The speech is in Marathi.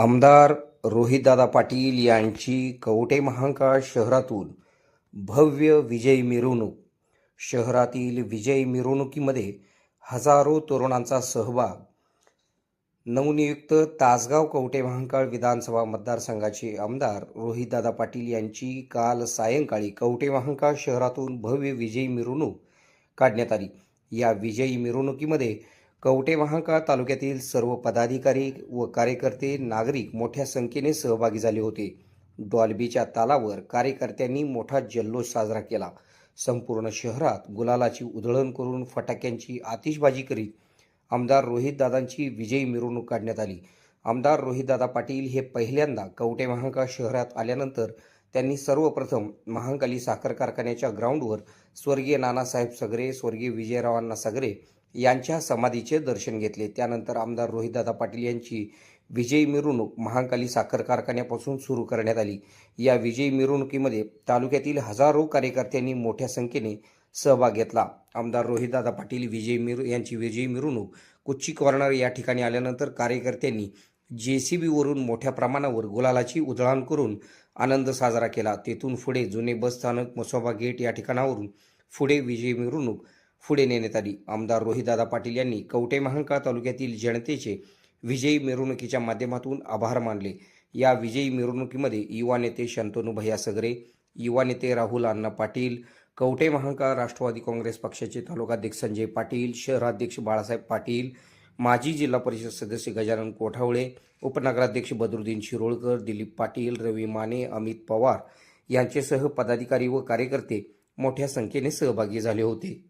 आमदार रोहितदादा पाटील यांची कवटे महांकाळ शहरातून भव्य विजय मिरवणूक. शहरातील विजय मिरवणुकीमध्ये हजारो तरुणांचा सहभाग. नवनियुक्त तासगाव कवटे महांकाळ विधानसभा मतदारसंघाचे आमदार रोहितदादा पाटील यांची काल सायंकाळी कवटे महांकाळ शहरातून भव्य विजयी मिरवणूक काढण्यात आली. या विजयी मिरवणुकीमध्ये कवटे महांकाळ तालुक्यातील सर्व पदाधिकारी व कार्यकर्ते नागरिक मोठ्या संख्येने सहभागी झाले होते. डॉल्बीच्या तालावर कार्यकर्त्यांनी मोठा जल्लोष साजरा केला. संपूर्ण शहरात गुलालाची उधळण करून फटाक्यांची आतिषबाजी करीत आमदार रोहितदादांची विजयी मिरवणूक काढण्यात आली. आमदार रोहितदादा पाटील हे पहिल्यांदा कवटे महांकाळ शहरात आल्यानंतर त्यांनी सर्वप्रथम महांकाली साखर कारखान्याच्या ग्राउंडवर स्वर्गीय नानासाहेब सगरे स्वर्गीय विजयरावांना सगरे यांच्या समाधीचे दर्शन घेतले. त्यानंतर आमदार रोहितदादा पाटील यांची विजयी मिरवणूक महांकाली साखर कारखान्यापासून सुरू करण्यात आली. या विजयी मिरवणुकीमध्ये तालुक्यातील हजारो कार्यकर्त्यांनी मोठ्या संख्येने सहभाग घेतला. आमदार रोहितदादा पाटील विजय मिर यांची विजयी मिरवणूक कुच्ची कॉर्नर या ठिकाणी आल्यानंतर कार्यकर्त्यांनी जे सी बीवरून मोठ्या प्रमाणावर गुलालाची उधळण करून आनंद साजरा केला. तेथून पुढे जुने बस स्थानक मसोबा गेट या ठिकाणावरून पुढे विजयी मिरवणूक पुढे नेण्यात आली. आमदार रोहितदादा पाटील यांनी कवटे महांकाळ तालुक्यातील जनतेचे विजयी मिरवणुकीच्या माध्यमातून आभार मानले. या विजयी मिरवणुकीमध्ये युवा नेते शंतनू भैया सगरे युवा नेते राहुल अण्णा पाटील कवटे महांकाळ राष्ट्रवादी काँग्रेस पक्षाचे तालुकाध्यक्ष संजय पाटील शहराध्यक्ष बाळासाहेब पाटील माजी जिल्हा परिषद सदस्य गजानन कोठावळे उपनगराध्यक्ष बदरुद्दीन शिरोळकर दिलीप पाटील रवी माने अमित पवार यांचेसह पदाधिकारी व कार्यकर्ते मोठ्या संख्येने सहभागी झाले होते.